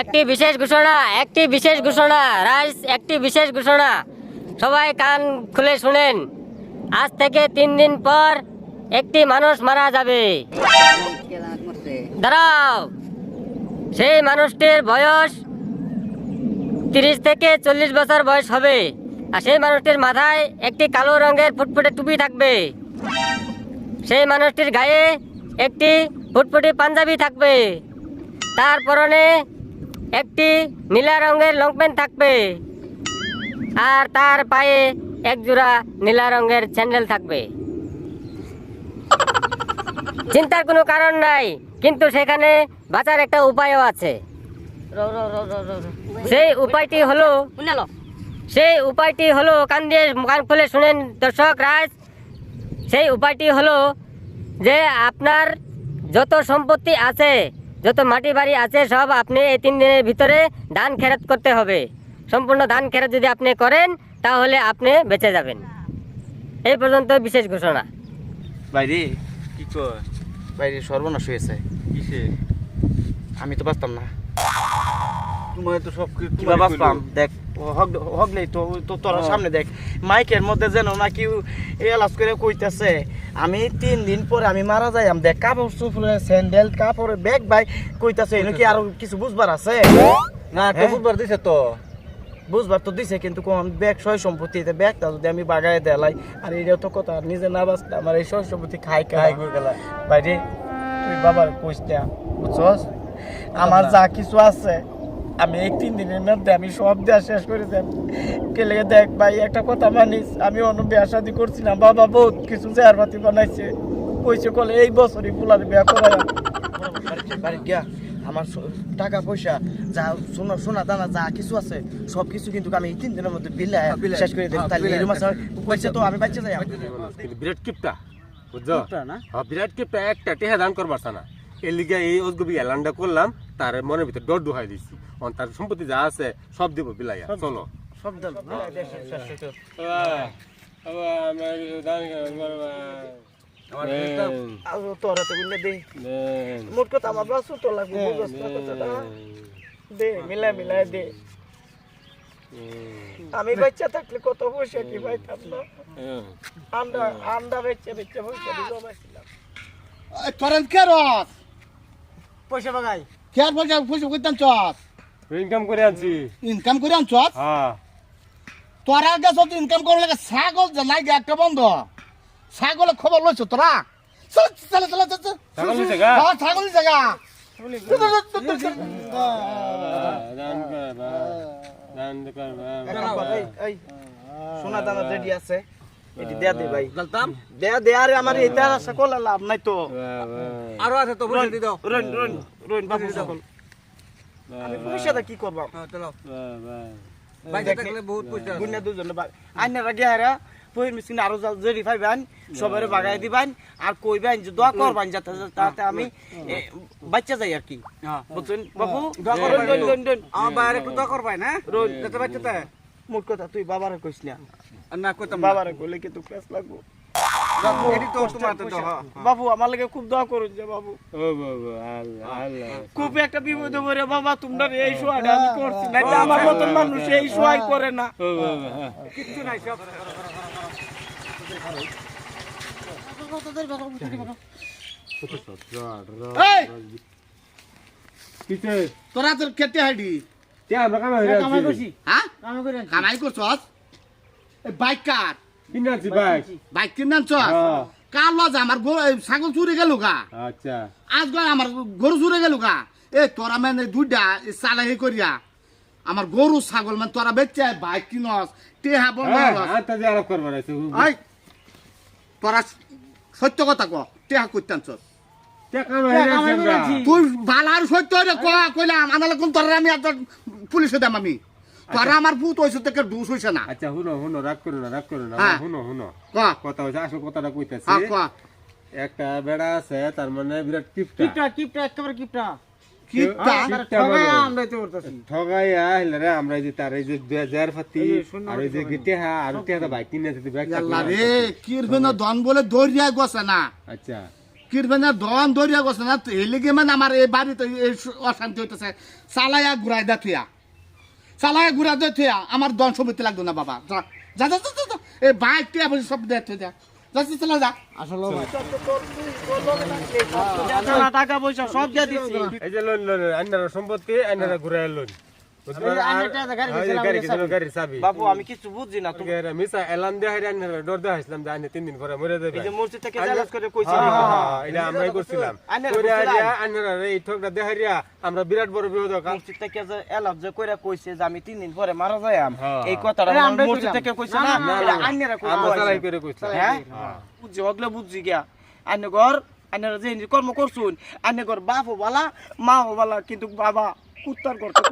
একটি বিশেষ ঘোষণা, একটি বিশেষ ঘোষণা, রাইস, একটি বিশেষ ঘোষণা। সবাই কান খুলে শুনেন। আজ থেকে তিন দিন পর একটি মানুষ মারা যাবে। দাঁড়াও। সেই মানুষটির বয়স তিরিশ থেকে চল্লিশ বছর বয়স হবে। আর সেই মানুষটির মাথায় একটি কালো রঙের ফুটফুটে টুপি থাকবে। সেই মানুষটির গায়ে একটি ফুটফুটি পাঞ্জাবি থাকবে। তার পরনে একটি নীলা রঙের লং প্যান্ট থাকবে। আর তার পায়ে এক জোড়া নীলা রঙের স্যান্ডেল থাকবে। চিন্তার কোনো কারণ নাই কিন্তু সেখানে বাঁচার একটা উপায়ও আছে। সেই উপায়টি হলো সেই উপায়টি হলো কান দিয়ে কান খুলে শুনেন দর্শক রাজ। সেই উপায়টি হলো যে আপনার যত সম্পত্তি আছে যত মাটি বাড়ি আছে সব আপনি এই তিন দিনের ভিতরে ধান খেরাত করতে হবে। সম্পূর্ণ ধান খেরাত যদি আপনি করেন তাহলে আপনি বেঁচে যাবেন। এই পর্যন্ত বিশেষ ঘোষণা। বাইরে কি কর? বাইরে সর্বনাশ হয়েছে। কিসে আমি তো বাঁচতাম না। তোমার তো সব কিবা বাঁচলাম? দেখ হগ- হগলেই তো তো তোর সামনে দেখ। মাইকের মধ্যে যেন না কেউ এলাজ করে কইতেছে আমি তিন দিন পরে আমি মারা যাই আমি দেখ কাপড় চুপড়ে স্যান্ডেল কাপড় ব্যাগ ভাই কইতাছে এনে কি আরও কিছু বুঝবার আছে? না তো হ্যাঁ? বুধবার দিছে তো। বুঝবার তো দিছে কিন্তু কোন ব্যাগ সয় সম্পত্তি এতে ব্যাগটা যদি আমি বাগায় দেলাই আর এটাও তো কথা নিজে না বাঁচলে আমার এই সয় সম্পত্তি খাই খাই গেলা বাইরে তুই বাবার কইস না বুঝছস? আমার যা কিছু আছে আমি এই তিন দিনের মধ্যে আমি সব দেওয়া শেষ করে দেব। কেলে দেখ ভাই একটা কথা মানিস আমি অন্য বিয়া শাদি করছিলাম বাবা বহুত কিছু চেয়ার পাতি বানাইছে। কইছে কলে এই বছরই ফুলার বিয়া গিয়া আমার টাকা পয়সা যা সোনা সোনা দানা যা কিছু আছে সব কিছু কিন্তু আমি এই তিন দিনের মধ্যে বিলে শেষ করে দেব। হ্যাঁ, তাহলে বিলাই, এরকম আছে কইছে তো আমি বাচ্চা যাই বিরাট কিপটা বুঝছ? না? হ্যাঁ বিরাট কিপটা একটা টেহা দান করবার না এর লিগে এই অজগবি এলানটা করলাম তার মনের ভিতরে ডর ডুহাই দিছি। অন তার সম্পত্তি যা আছে সব দিব বিলাইয়া। চলো। সব দাম শেষ হইতো আর তোরা তো দে মোট কথা আমার বাসু তো লাগবে বুঝছ না। কথাটা দে মিলাই মিলাই দে। আমি বাচ্চা থাকলে কত পয়সা কি পাইতাম না। আন্ডা আন্ডা বেচে বেচে পয়সা দিয়ে জমাইছিলাম তোরেন কে রস? পয়সা বাগাই। কে পয়সা পয়সা কইতাম চস? ইনকাম করে আনছি। ইনকাম করে আন চস হ্যাঁ। তোরা গেছ তো ইনকাম করলে লাগে ছাগল যে নাই গে একটা বন্ধ। ছাগলের খবর লইছ তোরা? চলে চলে চলে ছাগল জায়গা সোনা দানা রেডি আছে। এটি দেয়া দে ভাই। গলতাম দেয়া দে আরে আমার এটা আশা লাভ নাই তো। আরও আছে তো বলে দি দাও। রইন রইন রইন বাবু সকল। আমি পয়সাটা কি করবাম হ্যাঁ চলো। বাইরে থাকলে বহুত পয়সা আছে। গুন্না দুজনে আইনার পহির মিসকিন আরও জেরি ফাইবেন সবাই বাগাই দিবেন আর কইবেন যে দোয়া করবেন যাতে তাতে আমি বাচ্চা যাই আর কি। হ্যাঁ। বুঝছেন? বাবু দোয়া করবেন। আমার বাইরে একটু দোয়া করবাই না রইন। যেতে মোট কথা তুই বাবারে কইস না। না কইতাম বাবারে কইলে কিন্তু ক্লাস লাগবো। বাবু দোয়া বাবু আমার লাগে খুব দোয়া করুন যে বাবু। ও বাবা আল্লাহ আল্লাহ। খুব একটা বিপদ করে বাবা তোমরা এই সোয়াটা আমি করছি না আমার মতন মানুষ এই সোয়াই করে না। ও বাবা হ্যাঁ। কিচ্ছু নাই সব। তোরা তোর কেটে হাইডি। কামাই করছি। হ্যাঁ? কামাই করে কামাই করছস? এই বাইক কার বাইক। বাইক কিনে আনছস হ্যাঁ। কার লজ আমার গরু ছাগল চুরি গেল গা। আচ্ছা। আজ আমার গরু চুরি গেল গা। এ তোরা মানে দুইটা চালাহি করিয়া। আমার গরু ছাগল মানে তোরা বেচে বাইক কিনস টেহা বন্ধ হ্যাঁ তোরা সত্য কথা ক টেহা করতে আনছস তে কামে হইরা আছি আমরা তুই বালার সত্য কইলাম আনালে কোন তোরা আমি পুলিশে দাম আমি। তোরা আমার ভূত হইছে থেকে দুষ হইছে না। আচ্ছা হুনো হুনো রাগ করো না রাগ করো না। হুনো হুনো কথা হচ্ছে আসল কথাটা কইতাছি। একটা বেড়া আছে তার মানে বিরাট কিপটা। কিপটা কিপটা একেবারে কিপটা। কিপটা? কিপটা? ঠগাই বলে। আমরা ধন বলে দৌড়িয়া গছে না। আচ্ছা। কিরবেনা দন দরিয়া গেছে না হেলিগে মানে আমার এই বাড়িতে এই অশান্তি হইতেছে। চালাইয়া ঘুরাই দা থুয়া চালাইয়া ঘুরা দে থা আমার দন সমিতি লাগতো না বাবা। যা যা যা যা। এই বাইক টিয়া বসে সব দে থা যা টাকা পয়সা সব দিয়ে দিচ্ছি এই যে লোন লোন আইনারা সম্পত্তি আইনারা লোন। বাবু আমি কিছু বুঝছি না তুমি মিসা এলান দেয় আইনারা ডর দেওয়া হয়েছিলাম যে আইনে তিন দিন পরে মরে দেবে এই যে মসজিদ থেকে চ্যালেঞ্জ করে কইছি। হ্যাঁ, হ্যাঁ, হ্যাঁ, এটা আমরাই করছিলাম। কইরা করছিলাম। হারিয়া, এই ঠকটা দেখারিয়া আমরা বিরাট বড় বিপদ মসজিদ থেকে যে এলাপ যে কইরা কইছে যে আমি তিন দিন পরে মারা যাইম হ্যাঁ। এই কথাটা আমার মসজিদ থেকে কইছে না এটা আইনেরা আমরা চালাই কইছে করে কইছিলাম। হ্যাঁ? বুঝছি গিয়া। আইনে ঘর আইনেরা যে কর্ম করছুন আইনে ঘর বাপও বালা মাও বালা কিন্তু বাবা কুত্তার ঘর তো।